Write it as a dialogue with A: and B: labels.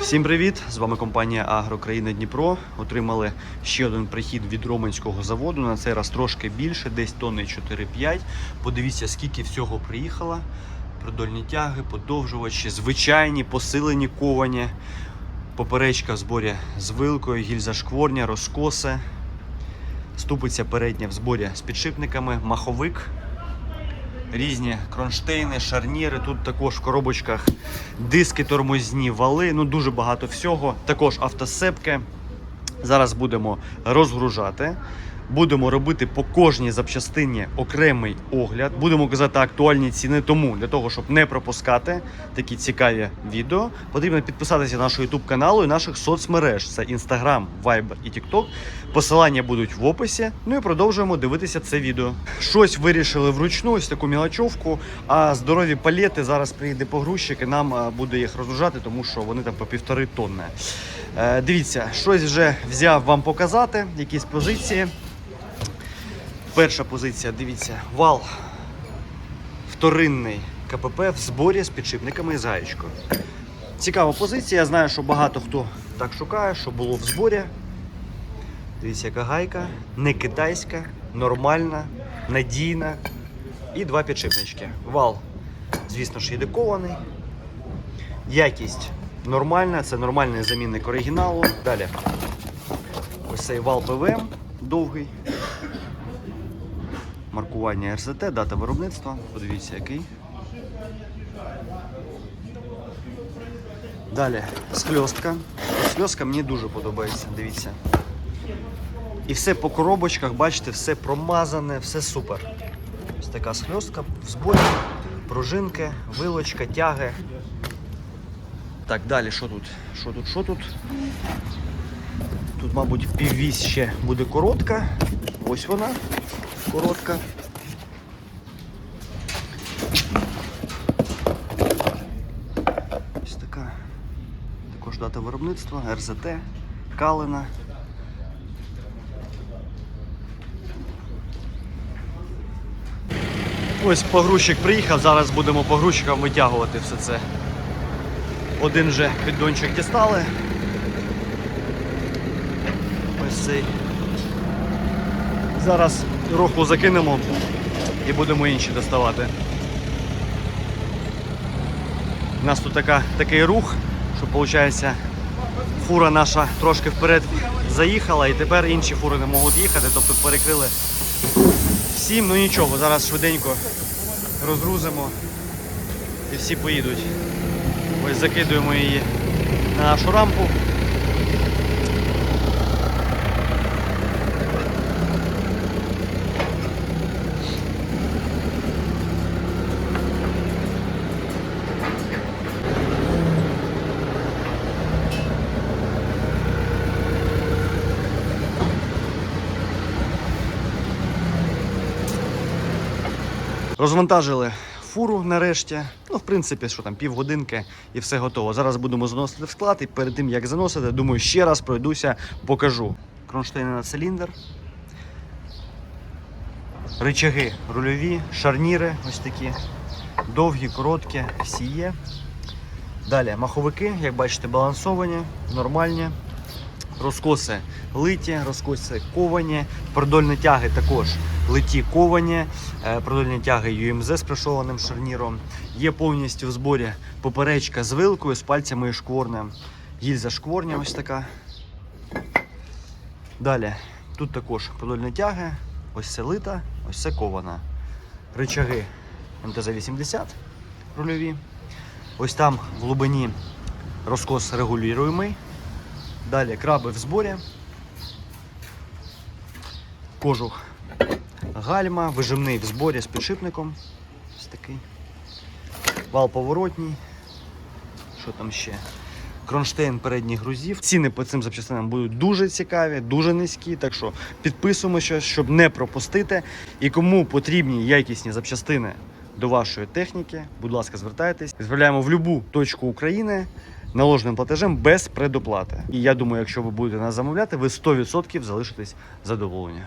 A: Всім привіт! З вами компанія Агрокраїна Дніпро. Отримали ще один прихід від Романського заводу. На цей раз трошки більше, десь тонни 4-5. Подивіться, скільки всього приїхало. Продольні тяги, подовжувачі, звичайні, посилені ковані, поперечка в зборі з вилкою, гільза шкворня, розкоси, ступиця передня в зборі з підшипниками, маховик різні кронштейни, шарніри. Тут також в коробочках диски, тормозні, вали. Ну дуже багато всього. Також автосепки. Зараз будемо розгружати. Будемо робити по кожній запчастині окремий огляд. Будемо казати актуальні ціни. Тому для того, щоб не пропускати такі цікаві відео, потрібно підписатися на наш YouTube каналу і наших соцмереж. Це Instagram, Viber і TikTok. Посилання будуть в описі. Ну і продовжуємо дивитися це відео. Щось вирішили вручну, ось таку мілочовку. А здорові палети зараз приїде погрузчик і нам буде їх розгружати, тому що вони там по півтори тонни. Е, Дивіться, щось вже взяв вам показати, якісь позиції. Перша позиція, дивіться, вал вторинний КПП в зборі з підшипниками і з гаєчкою. Цікава позиція. Я знаю, що багато хто так шукає, що було в зборі. Дивіться, яка гайка, не китайська, нормальна, надійна. І два підшипнички. Вал, звісно ж, єдикований. Якість нормальна, це нормальний замінник оригіналу. Далі. Ось цей вал ПВМ довгий. Маркування РЗТ, дата виробництва. Подивіться, який. Далі схльостка. Схльостка мені дуже подобається, дивіться. І все по коробочках, бачите, все промазане, все супер. Ось така схльостка в зборі, пружинки, вилочка, тяги. Так, далі, що тут? Що тут, що тут? Тут, мабуть, піввісь ще буде коротка. Ось вона, коротка. Ось така. Також дата виробництва, РЗТ, Калина. Ось погрузчик приїхав, зараз будемо погрузчикам витягувати все це. Один вже піддончик дістали. Ось цей. Зараз руху закинемо і будемо інші доставати. У нас тут така, такий рух, що виходить, фура наша трошки вперед заїхала і тепер інші фури не можуть їхати, тобто перекрили всім, ну нічого, зараз швиденько розгрузимо і всі поїдуть. Ось закидуємо її на нашу рампу. Розвантажили фуру нарешті. Ну, в принципі, що там, півгодинки і все готово. Зараз будемо заносити в склад, і перед тим як заносити, думаю, ще раз пройдуся, покажу. Кронштейни на циліндр. Ричаги рульові, шарніри ось такі. Довгі, короткі, всі є. Далі маховики, як бачите, балансовані, нормальні. Розкоси литі, розкоси ковані, продольні тяги також литі ковані, е, продольні тяги UMZ з пришованим шарніром. Є повністю в зборі поперечка з вилкою, з пальцями і шкворнем. Гільза шкворня ось така. Далі тут також продольні тяги, ось це лита, ось це кована. Ричаги МТЗ-80 рульові. Ось там в глибині розкос регулюємий. Далі краби в зборі. Кожух гальма, вижимний в зборі з підшипником. Ось такий. Вал поворотній. Що там ще? Кронштейн передніх грузів. Ціни по цим запчастинам будуть дуже цікаві, дуже низькі. Так що підписуємося, щоб не пропустити. І кому потрібні якісні запчастини до вашої техніки, будь ласка, звертайтесь. Відправляємо в будь-яку точку України наложеним платежем без предоплати. І я думаю, якщо ви будете нас замовляти, ви 100% залишитесь задоволені.